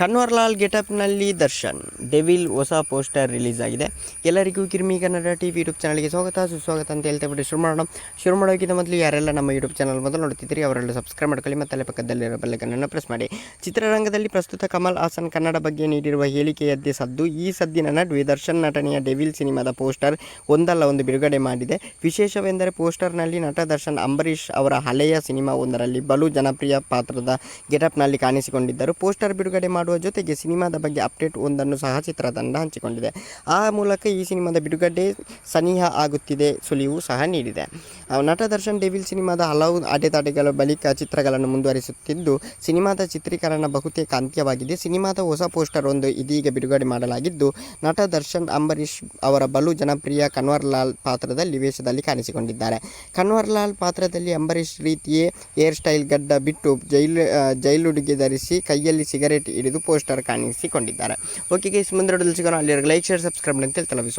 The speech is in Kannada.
ಕನ್ವರ್ಲಾಲ್ ಗೆಟಪ್ನಲ್ಲಿ ದರ್ಶನ್, ಡೆವಿಲ್ ಹೊಸ ಪೋಸ್ಟರ್ ರಿಲೀಸ್ ಆಗಿದೆ ಎಲ್ಲರಿಗೂ ಕಿರ್ಮಿ ಕನ್ನಡ ಟಿ ವಿ ಯೂಟ್ಯೂಬ್ ಚಾನಲ್ಗೆ ಸ್ವಾಗತ, ಸುಸ್ವಾಗತ ಅಂತ ಹೇಳ್ತಾ ಬಿಟ್ಟು ಶುರು ಮಾಡೋಣ. ಶುರು ಮಾಡೋಕ್ಕಿಂತ ಮೊದಲು ಯಾರೆಲ್ಲ ನಮ್ಮ ಯೂಟ್ಯೂಬ್ ಚಾನಲ್ ಮೊದಲು ನೋಡ್ತಿದ್ದೀರಿ, ಅವರೆಲ್ಲ ಸಬ್ಸ್ಕ್ರೈಬ್ ಮಾಡ್ಕೊಳ್ಳಿ ಮತ್ತು ಪಕ್ಕದಲ್ಲಿರೋ ಬೆಲ್ಲಕನ್ನು ಪ್ರೆಸ್ ಮಾಡಿ. ಚಿತ್ರರಂಗದಲ್ಲಿ ಪ್ರಸ್ತುತ ಕಮಲ್ ಹಾಸನ್ ಕನ್ನಡ ಬಗ್ಗೆ ನೀಡಿರುವ ಹೇಳಿಕೆಯದ್ದೇ ಸದ್ದು. ಈ ಸದ್ದಿನ ನಡುವೆ ದರ್ಶನ್ ನಟನೆಯ ಡೆವಿಲ್ ಸಿನಿಮಾದ ಪೋಸ್ಟರ್ ಒಂದಲ್ಲ ಒಂದು ಬಿಡುಗಡೆ ಮಾಡಿದೆ. ವಿಶೇಷವೆಂದರೆ ಪೋಸ್ಟರ್ನಲ್ಲಿ ನಟ ದರ್ಶನ್ ಅಂಬರೀಷ್ ಅವರ ಹಳೆಯ ಸಿನಿಮಾ ಒಂದರಲ್ಲಿ ಬಲು ಜನಪ್ರಿಯ ಪಾತ್ರದ ಗೆಟಪ್ನಲ್ಲಿ ಕಾಣಿಸಿಕೊಂಡಿದ್ದರು. ಪೋಸ್ಟರ್ ಬಿಡುಗಡೆ ಮಾಡುವ ಜೊತೆಗೆ ಸಿನಿಮಾದ ಬಗ್ಗೆ ಅಪ್ಡೇಟ್ ಒಂದನ್ನು ಸಹ ಚಿತ್ರತಂಡ ಹಂಚಿಕೊಂಡಿದೆ. ಆ ಮೂಲಕ ಈ ಸಿನಿಮಾದ ಬಿಡುಗಡೆ ಸನಿಹ ಆಗುತ್ತಿದೆ ಸುಳಿವು ಸಹ ನೀಡಿದೆ. ನಟ ದರ್ಶನ್ ಡೆವಿಲ್ ಸಿನಿಮಾದ ಹಲವು ಅಡೆತಡೆಗಳ ಬಳಿಕ ಚಿತ್ರಗಳನ್ನು ಮುಂದುವರಿಸುತ್ತಿದ್ದು, ಸಿನಿಮಾದ ಚಿತ್ರೀಕರಣ ಬಹುತೇಕ ಅಂತ್ಯವಾಗಿದೆ. ಸಿನಿಮಾದ ಹೊಸ ಪೋಸ್ಟರ್ ಒಂದು ಇದೀಗ ಬಿಡುಗಡೆ ಮಾಡಲಾಗಿದ್ದು, ನಟ ದರ್ಶನ್ ಅಂಬರೀಷ್ ಅವರ ಬಲು ಜನಪ್ರಿಯ ಕನ್ವರ್ಲಾಲ್ ಪಾತ್ರದಲ್ಲಿ ವೇಷದಲ್ಲಿ ಕಾಣಿಸಿಕೊಂಡಿದ್ದಾರೆ. ಕನ್ವರ್ಲಾಲ್ ಪಾತ್ರದಲ್ಲಿ ಅಂಬರೀಷ್ ರೀತಿಯೇ ಹೇರ್ ಸ್ಟೈಲ್ ಗಡ್ಡ ಬಿಟ್ಟು ಜೈಲು ಜೈಲುಡುಗೆ ಧರಿಸಿ ಕೈಯಲ್ಲಿ ಸಿಗರೇಟ್ ಹಿಡಿದು ಪೋಸ್ಟರ್ ಕಾಣಿಸಿಕೊಂಡಿದ್ದಾರೆ. ಓಕೆ ಗೈಸ್ ಮುಂದೆ ಸಿಗೋಣ. ಅಲ್ಲಿ ಲೈಕ್, ಶೇರ್, ಸಬ್ಸ್ಕ್ರೈಬ್ ಅಂತ ತಲುಪಿಸೋಣ